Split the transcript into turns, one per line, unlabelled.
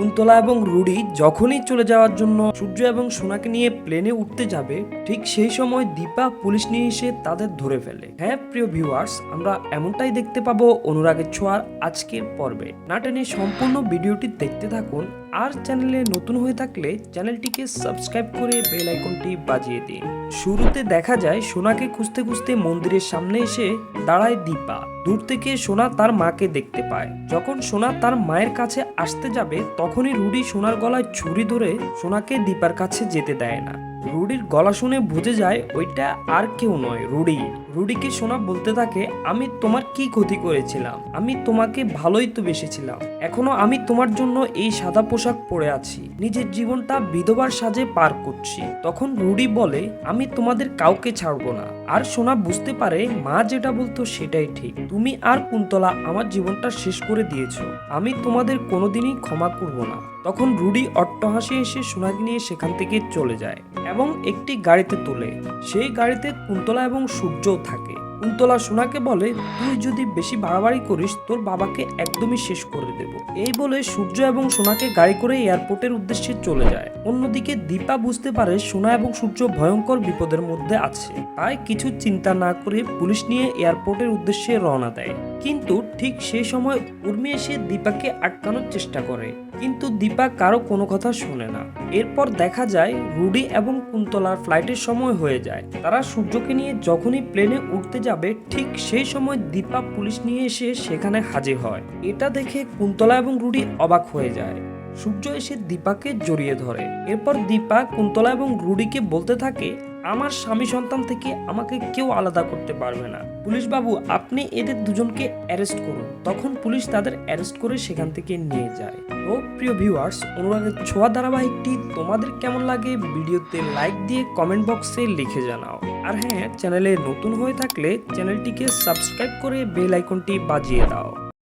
কুন্তলা এবং রুডি যখনই চলে যাওয়ার জন্য সূর্য এবং সোনাকে নিয়ে প্লেনে উঠতে যাবে, ঠিক সেই সময় দীপা পুলিশ নিয়ে এসে তাদের ধরে ফেলে। হ্যাঁ প্রিয় ভিউয়ার্স আমরা এমনটাই দেখতে পাবো অনুরাগের ছোঁয়ার আজকের পর্বে। নাটেনে সম্পূর্ণ ভিডিওটি দেখতে থাকুন আর চ্যানেলে নতুন হয়ে থাকলে চ্যানেলটিকে সাবস্ক্রাইব করে বেল আইকনটি বাজিয়ে দিন। শুরুতে দেখা যায় সোনাকে খুঁজতে খুঁজতে মন্দিরের সামনে এসে দাঁড়ায় দীপা। দূর থেকে সোনা তার মাকে দেখতে পায়। যখন সোনা তার মায়ের কাছে আসতে যাবে, তখনই রুডি সোনার গলায় ছুরি ধরে সোনাকে দীপার কাছে যেতে দেয় না। রুডির গলা শুনে বুঝে যায় ওইটা আর কেউ নয়, রুডি। রুডিকে সোনা বলতে থাকে, আমি তোমার কি ক্ষতি করেছিলাম? আমি তোমাকে ভালোই তো বেসেছিলাম। এখনও আমি তোমার জন্য এই সাদা পোশাক পরে আছি। নিজের জীবনটা বিধবার সাজে পার করছি। তখন রুডি বলে, আমি তোমাদের কাউকে ছাড়বো না। আর সোনা বুঝতে পারে, মা যেটা বলতো সেটাই ঠিক। তুমি আর কুন্তলা আমার জীবনটা শেষ করে দিয়েছ। আমি তোমাদের কোনোদিনই ক্ষমা করব না। তখন রুডি অট্টহাসি এসে সোনাকে নিয়ে সেখান থেকে চলে যায়। এবং একটি গাড়িতে তোলে। সেই গাড়িতে কুন্তলা এবং সূর্যও থাকে। কুন্তলা সোনাকে বলে, তুই যদি বেশি বাড়াবাড়ি করিস, তোর বাবাকে একদমই শেষ করে দেব। এই বলে সূর্য এবং সোনাকে গাড়ি করে এয়ারপোর্টের উদ্দেশ্যে চলে যায়। অন্যদিকে দীপা বুঝতে পারে, সোনা এবং সূর্য ভয়ঙ্কর বিপদের মধ্যে আছে। তাই কিছু চিন্তা না করে পুলিশ নিয়ে এয়ারপোর্টের উদ্দেশ্যে রওনা দেয়। কিন্তু ঠিক সেই সময় উর্মি এসে দীপাকে আটকানোর চেষ্টা করে। কিন্তু দীপা কারও কোনো কথা শোনে না। এরপর দেখা যায় রুডি এবং কুন্তলার ফ্লাইটের সময় হয়ে যায়। তারা সূর্যকে নিয়ে যখনই প্লেনে উঠতে যাবে, ঠিক সেই সময় দীপা পুলিশ নিয়ে এসে সেখানে হাজির হয়। এটা দেখে কুন্তলা এবং রুডি অবাক হয়ে যায়। সূর্য এসে দীপাকে জড়িয়ে ধরে। এরপর দীপা, কুন্তলা এবং রুডিকে বলতে থাকে আমার স্বামী সন্তান থেকে আমাকে কেউ আলাদা করতে পারবে না। পুলিশ বাবু, আপনি এদের দুজনকে অ্যারেস্ট করুন। তখন পুলিশ তাদের অ্যারেস্ট করে সেখান থেকে নিয়ে যায়। তো, প্রিয় ভিউয়ার্স, অনুরাগের ছোঁয়া ধারাবাহিকটি তোমাদের কেমন লাগে ভিডিওতে লাইক দিয়ে কমেন্ট বক্সে লিখে জানাও। আর হ্যাঁ চ্যানেলে নতুন হয়ে থাকলে চ্যানেলটিকে সাবস্ক্রাইব করে বেল আইকনটি বাজিয়ে দাও।